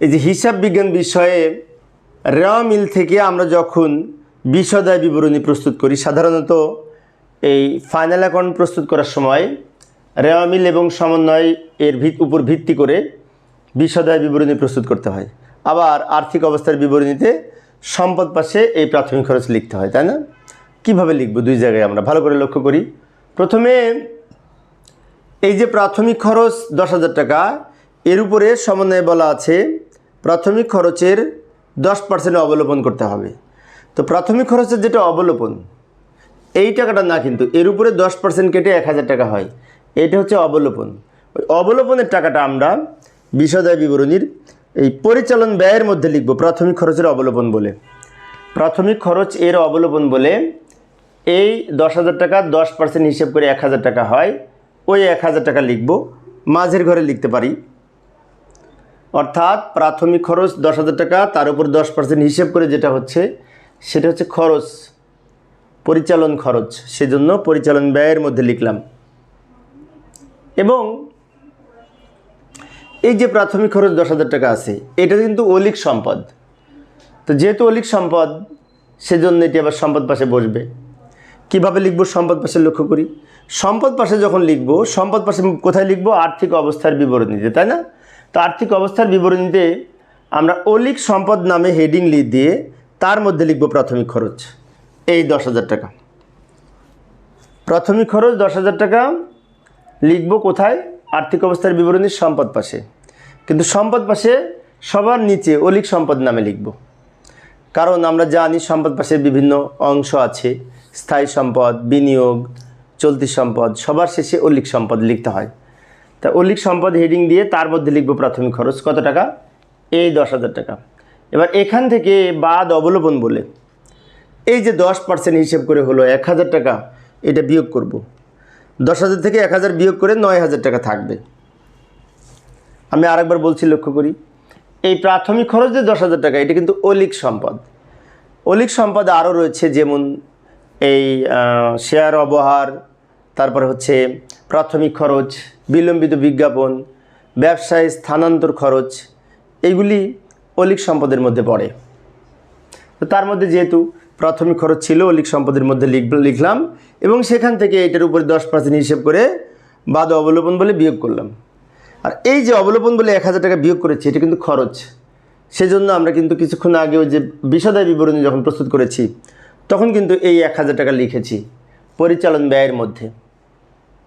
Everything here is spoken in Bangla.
এই যে হিসাব বিজ্ঞান বিষয়ে রেওয়া মিল থেকে আমরা যখন বিশদায় বিবরণী প্রস্তুত করি, সাধারণত এই ফাইনাল অ্যাকাউন্ট প্রস্তুত করার সময় রেওয়া মিল এবং সমন্বয় এর ভিত, উপর ভিত্তি করে বিশদায় বিবরণী প্রস্তুত করতে হয়। আবার আর্থিক অবস্থার বিবরণীতে সম্পদ পাশে এই প্রাথমিক খরচ লিখতে হয়, তাই না? কীভাবে লিখব? দুই জায়গায় আমরা ভালো করে লক্ষ্য করি। প্রথমে এই যে প্রাথমিক খরচ দশ হাজার টাকা, এর উপরে সমন্বয়ে বলা আছে প্রাথমিক খরচের দশ পার্সেন্ট অবলোপন করতে হবে। তো প্রাথমিক খরচের যেটা অবলোপন, এই টাকাটা না কিন্তু, এর উপরে দশ পার্সেন্ট কেটে এক হাজার টাকা হয়। এটা হচ্ছে অবলোপন। ওই অবলোপনের টাকাটা আমরা বিশদায় বিবরণীর এই পরিচালন ব্যয়ের মধ্যে লিখব প্রাথমিক খরচের অবলোপন বলে। প্রাথমিক খরচ এর অবলোপন বলে এই দশ হাজার টাকা দশ পার্সেন্ট হিসেব করে এক হাজার টাকা হয়, ওই এক হাজার টাকা লিখব, মাঝের ঘরে লিখতে পারি। অর্থাৎ প্রাথমিক খরচ দশ হাজার টাকা, তার উপর দশ পার্সেন্ট হিসেব করে যেটা হচ্ছে, সেটা হচ্ছে খরচ, পরিচালন খরচ। সেজন্য পরিচালন ব্যয়ের মধ্যে লিখলাম। এবং এই যে প্রাথমিক খরচ দশ হাজার টাকা আছে, এটা কিন্তু অলিক সম্পদ। তো যেহেতু অলিক সম্পদ, সেজন্য এটি আবার সম্পদ পাশে বসবে। কীভাবে লিখব সম্পদ পাশে লক্ষ্য করি? সম্পদ পাশে যখন লিখব, সম্পদ পাশে কোথায় লিখব? আর্থিক অবস্থার বিবরণীতে, তাই না? তো আর্থিক অবস্থার বিবরণীতে আমরা অলিক সম্পদ নামে হেডিং লিখ দিয়ে তার মধ্যে লিখব প্রাথমিক খরচ। এই দশ হাজার টাকা। প্রাথমিক খরচ দশ হাজার টাকা, লিখব কোথায়? আর্থিক অবস্থার বিবরণীর সম্পদ পাশে। কিন্তু সম্পদ পাশে সবার নিচে অলিক সম্পদ নামে লিখব। কারণ আমরা জানি সম্পদ পাশের বিভিন্ন অংশ আছে। স্থায়ী সম্পদ, বিনিয়োগ, চলতি সম্পদ, সবার শেষে অলিক সম্পদ লিখতে হয়। তা অলিক সম্পদ হেডিং দিয়ে তার মধ্যে লিখব প্রাথমিক খরচ, কত টাকা? এই দশ হাজার টাকা। এবার এখান থেকে বাদ অবলোপন বলে। এই যে দশ পার্সেন্ট হিসেব করে হলো এক হাজার টাকা, এটা বিয়োগ করব। দশ হাজার থেকে এক হাজার বিয়োগ করে নয় হাজার টাকা থাকবে। আমি আরেকবার বলছি, লক্ষ্য করি। এই প্রাথমিক খরচ যে দশ হাজার টাকা, এটা কিন্তু অলিক সম্পদ। অলিক সম্পদ আরও রয়েছে, যেমন এই শেয়ার অবহার তারপরে হচ্ছে প্রাথমিক খরচ, বিলম্বিত বিজ্ঞাপন, ব্যবসায় স্থানান্তর খরচ এইগুলি অলিক সম্পদের মধ্যে পড়ে। তো তার মধ্যে যেহেতু প্রাথমিক খরচ ছিল, অলিক সম্পদের মধ্যে লিখ লিখলাম এবং সেখান থেকে এটার উপরে দশ পার্সেন্ট হিসেব করে বাদ অবলোপন বলে বিয়োগ করলাম। আর এই যে অবলোপন বলে এক হাজার টাকা বিয়োগ করেছি, এটা কিন্তু খরচ। সেজন্য আমরা কিন্তু কিছুক্ষণ আগে ওই যে বিষাদায় বিবরণী যখন প্রস্তুত করেছি, তখন কিন্তু এই এক হাজার টাকা লিখেছি। পরিচালন ব্যয়ের মধ্যে।